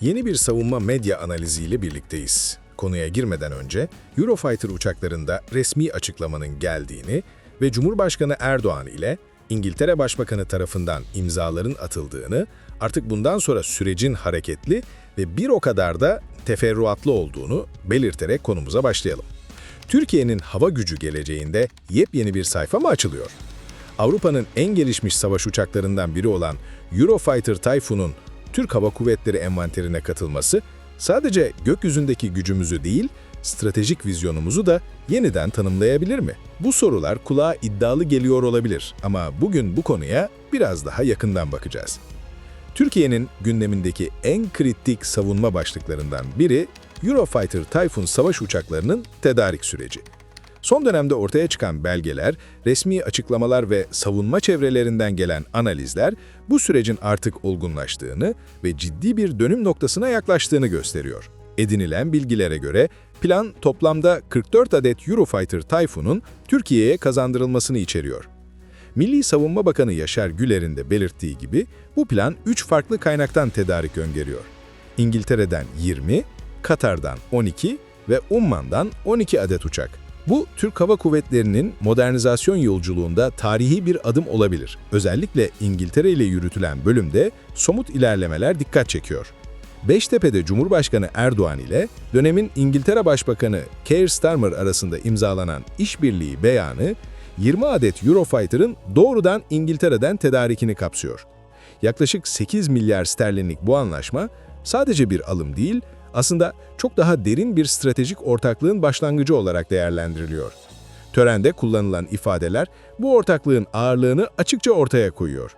Yeni bir savunma medya analiziyle birlikteyiz. Konuya girmeden önce Eurofighter uçaklarında resmi açıklamanın geldiğini ve Cumhurbaşkanı Erdoğan ile İngiltere Başbakanı tarafından imzaların atıldığını, artık bundan sonra sürecin hareketli ve bir o kadar da teferruatlı olduğunu belirterek konumuza başlayalım. Türkiye'nin hava gücü geleceğinde yepyeni bir sayfa mı açılıyor? Avrupa'nın en gelişmiş savaş uçaklarından biri olan Eurofighter Typhoon'un Türk Hava Kuvvetleri envanterine katılması sadece gökyüzündeki gücümüzü değil, stratejik vizyonumuzu da yeniden tanımlayabilir mi? Bu sorular kulağa iddialı geliyor olabilir ama bugün bu konuya biraz daha yakından bakacağız. Türkiye'nin gündemindeki en kritik savunma başlıklarından biri Eurofighter Typhoon savaş uçaklarının tedarik süreci. Son dönemde ortaya çıkan belgeler, resmi açıklamalar ve savunma çevrelerinden gelen analizler bu sürecin artık olgunlaştığını ve ciddi bir dönüm noktasına yaklaştığını gösteriyor. Edinilen bilgilere göre plan toplamda 44 adet Eurofighter Typhoon'un Türkiye'ye kazandırılmasını içeriyor. Milli Savunma Bakanı Yaşar Güler'in de belirttiği gibi bu plan 3 farklı kaynaktan tedarik öngörüyor. İngiltere'den 20, Katar'dan 12 ve Umman'dan 12 adet uçak. Bu, Türk Hava Kuvvetleri'nin modernizasyon yolculuğunda tarihi bir adım olabilir. Özellikle İngiltere ile yürütülen bölümde somut ilerlemeler dikkat çekiyor. Beştepe'de Cumhurbaşkanı Erdoğan ile dönemin İngiltere Başbakanı Keir Starmer arasında imzalanan işbirliği beyanı, 20 adet Eurofighter'ın doğrudan İngiltere'den tedarikini kapsıyor. Yaklaşık 8 milyar sterlinlik bu anlaşma sadece bir alım değil, aslında çok daha derin bir stratejik ortaklığın başlangıcı olarak değerlendiriliyor. Törende kullanılan ifadeler bu ortaklığın ağırlığını açıkça ortaya koyuyor.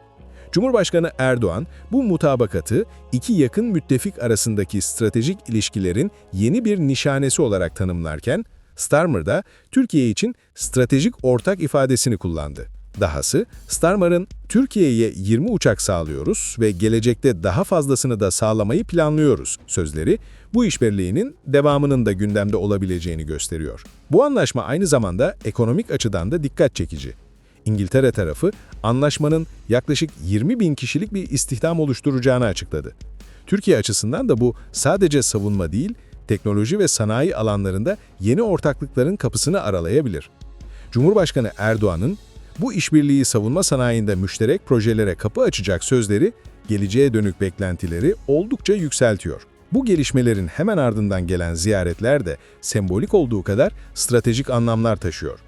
Cumhurbaşkanı Erdoğan bu mutabakatı iki yakın müttefik arasındaki stratejik ilişkilerin yeni bir nişanesi olarak tanımlarken, Starmer da Türkiye için stratejik ortak ifadesini kullandı. Dahası, Starmer'ın Türkiye'ye 20 uçak sağlıyoruz ve gelecekte daha fazlasını da sağlamayı planlıyoruz sözleri bu işbirliğinin devamının da gündemde olabileceğini gösteriyor. Bu anlaşma aynı zamanda ekonomik açıdan da dikkat çekici. İngiltere tarafı anlaşmanın yaklaşık 20 bin kişilik bir istihdam oluşturacağını açıkladı. Türkiye açısından da bu sadece savunma değil, teknoloji ve sanayi alanlarında yeni ortaklıkların kapısını aralayabilir. Cumhurbaşkanı Erdoğan'ın bu işbirliği savunma sanayinde müşterek projelere kapı açacak sözleri geleceğe dönük beklentileri oldukça yükseltiyor. Bu gelişmelerin hemen ardından gelen ziyaretler de sembolik olduğu kadar stratejik anlamlar taşıyor.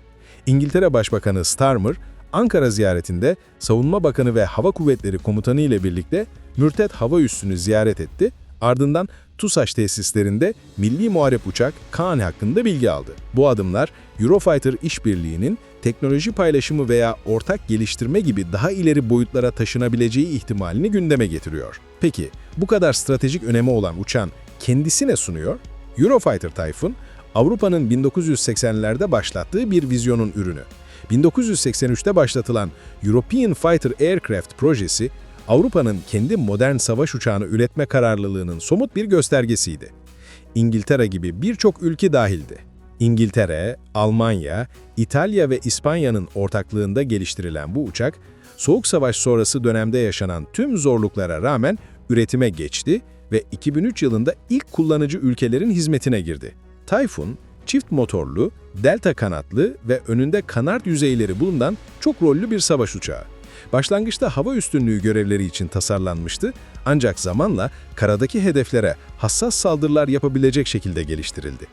İngiltere Başbakanı Starmer, Ankara ziyaretinde Savunma Bakanı ve Hava Kuvvetleri Komutanı ile birlikte Mürtet Hava Üssü'nü ziyaret etti, ardından TUSAŞ tesislerinde milli muharep uçak Kaan hakkında bilgi aldı. Bu adımlar Eurofighter işbirliğinin teknoloji paylaşımı veya ortak geliştirme gibi daha ileri boyutlara taşınabileceği ihtimalini gündeme getiriyor. Peki bu kadar stratejik önemi olan uçağın kendisi ne sunuyor? Eurofighter Typhoon, Avrupa'nın 1980'lerde başlattığı bir vizyonun ürünü. 1983'te başlatılan European Fighter Aircraft projesi, Avrupa'nın kendi modern savaş uçağını üretme kararlılığının somut bir göstergesiydi. İngiltere gibi birçok ülke dahildi. İngiltere, Almanya, İtalya ve İspanya'nın ortaklığında geliştirilen bu uçak, Soğuk Savaş sonrası dönemde yaşanan tüm zorluklara rağmen üretime geçti ve 2003 yılında ilk kullanıcı ülkelerin hizmetine girdi. Typhoon, çift motorlu, delta kanatlı ve önünde kanat yüzeyleri bulunan çok rollü bir savaş uçağı. Başlangıçta hava üstünlüğü görevleri için tasarlanmıştı ancak zamanla karadaki hedeflere hassas saldırılar yapabilecek şekilde geliştirildi.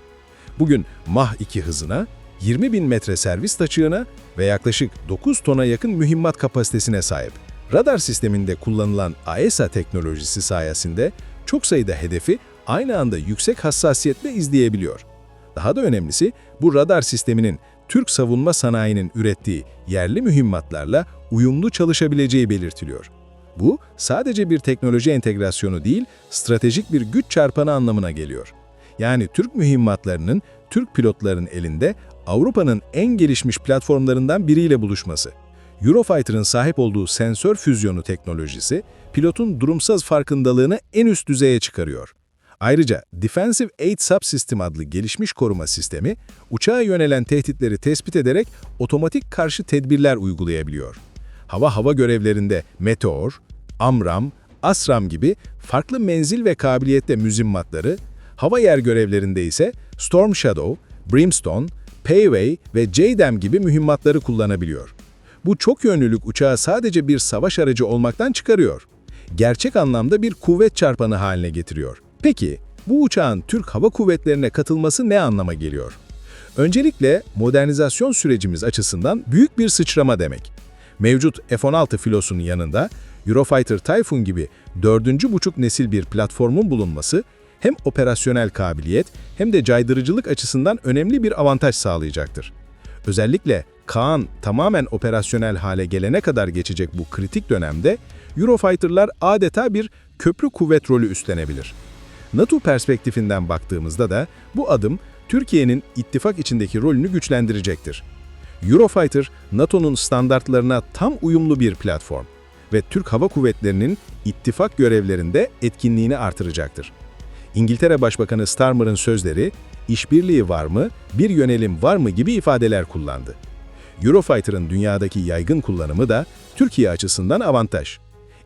Bugün Mach 2 hızına, 20 bin metre servis açığına ve yaklaşık 9 tona yakın mühimmat kapasitesine sahip. Radar sisteminde kullanılan AESA teknolojisi sayesinde çok sayıda hedefi aynı anda yüksek hassasiyetle izleyebiliyor. Daha da önemlisi bu radar sisteminin Türk savunma sanayinin ürettiği yerli mühimmatlarla uyumlu çalışabileceği belirtiliyor. Bu sadece bir teknoloji entegrasyonu değil, stratejik bir güç çarpanı anlamına geliyor. Yani Türk mühimmatlarının Türk pilotların elinde Avrupa'nın en gelişmiş platformlarından biriyle buluşması. Eurofighter'ın sahip olduğu sensör füzyonu teknolojisi, pilotun durumsaz farkındalığını en üst düzeye çıkarıyor. Ayrıca Defensive Aid Subsystem adlı gelişmiş koruma sistemi, uçağa yönelen tehditleri tespit ederek otomatik karşı tedbirler uygulayabiliyor. Hava hava görevlerinde Meteor, Amram, ASRAM gibi farklı menzil ve kabiliyette müzimmatları, hava yer görevlerinde ise Storm Shadow, Brimstone, Payway ve JDAM gibi mühimmatları kullanabiliyor. Bu çok yönlülük uçağı sadece bir savaş aracı olmaktan çıkarıyor. Gerçek anlamda bir kuvvet çarpanı haline getiriyor. Peki, bu uçağın Türk Hava Kuvvetleri'ne katılması ne anlama geliyor? Öncelikle modernizasyon sürecimiz açısından büyük bir sıçrama demek. Mevcut F-16 filosunun yanında Eurofighter Typhoon gibi dördüncü buçuk nesil bir platformun bulunması hem operasyonel kabiliyet hem de caydırıcılık açısından önemli bir avantaj sağlayacaktır. Özellikle Kaan tamamen operasyonel hale gelene kadar geçecek bu kritik dönemde Eurofighter'lar adeta bir köprü kuvvet rolü üstlenebilir. NATO perspektifinden baktığımızda da bu adım Türkiye'nin ittifak içindeki rolünü güçlendirecektir. Eurofighter, NATO'nun standartlarına tam uyumlu bir platform ve Türk Hava Kuvvetleri'nin ittifak görevlerinde etkinliğini artıracaktır. İngiltere Başbakanı Starmer'ın sözleri, işbirliği var mı, bir yönelim var mı gibi ifadeler kullandı. Eurofighter'ın dünyadaki yaygın kullanımı da Türkiye açısından avantaj.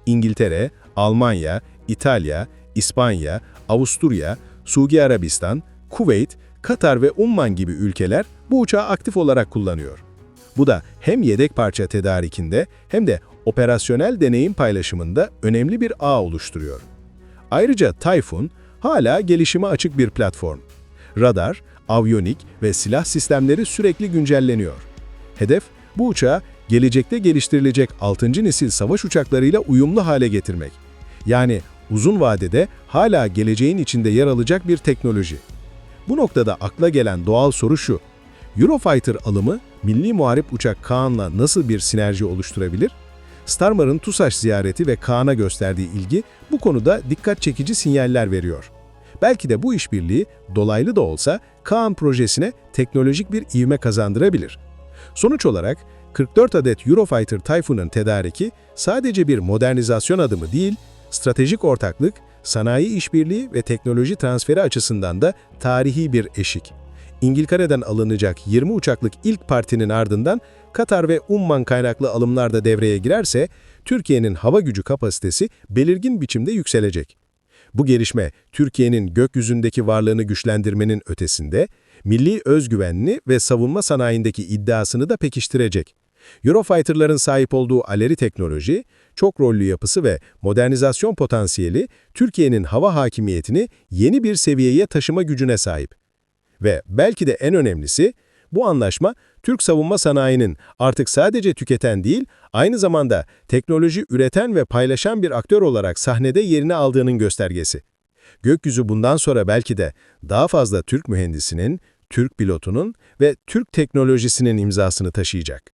İngiltere, Almanya, İtalya, İspanya, Avusturya, Suudi Arabistan, Kuveyt, Katar ve Umman gibi ülkeler bu uçağı aktif olarak kullanıyor. Bu da hem yedek parça tedarikinde hem de operasyonel deneyim paylaşımında önemli bir ağ oluşturuyor. Ayrıca Typhoon hala gelişime açık bir platform. Radar, avyonik ve silah sistemleri sürekli güncelleniyor. Hedef, bu uçağı gelecekte geliştirilecek 6. nesil savaş uçaklarıyla uyumlu hale getirmek. Yani uzun vadede hala geleceğin içinde yer alacak bir teknoloji. Bu noktada akla gelen doğal soru şu, Eurofighter alımı milli muharip uçak Kaan'la nasıl bir sinerji oluşturabilir? Starmer'ın TUSAŞ ziyareti ve Kaan'a gösterdiği ilgi bu konuda dikkat çekici sinyaller veriyor. Belki de bu işbirliği dolaylı da olsa Kaan projesine teknolojik bir ivme kazandırabilir. Sonuç olarak 44 adet Eurofighter Typhoon'un tedariki sadece bir modernizasyon adımı değil, stratejik ortaklık, sanayi işbirliği ve teknoloji transferi açısından da tarihi bir eşik. İngiltere'den alınacak 20 uçaklık ilk partinin ardından Katar ve Umman kaynaklı alımlar da devreye girerse, Türkiye'nin hava gücü kapasitesi belirgin biçimde yükselecek. Bu gelişme, Türkiye'nin gökyüzündeki varlığını güçlendirmenin ötesinde, milli özgüvenli ve savunma sanayindeki iddiasını da pekiştirecek. Eurofighter'ların sahip olduğu aleri teknoloji, çok rollü yapısı ve modernizasyon potansiyeli, Türkiye'nin hava hakimiyetini yeni bir seviyeye taşıma gücüne sahip. Ve belki de en önemlisi, bu anlaşma Türk savunma sanayinin artık sadece tüketen değil, aynı zamanda teknoloji üreten ve paylaşan bir aktör olarak sahnede yerini aldığının göstergesi. Gökyüzü bundan sonra belki de daha fazla Türk mühendisinin, Türk pilotunun ve Türk teknolojisinin imzasını taşıyacak.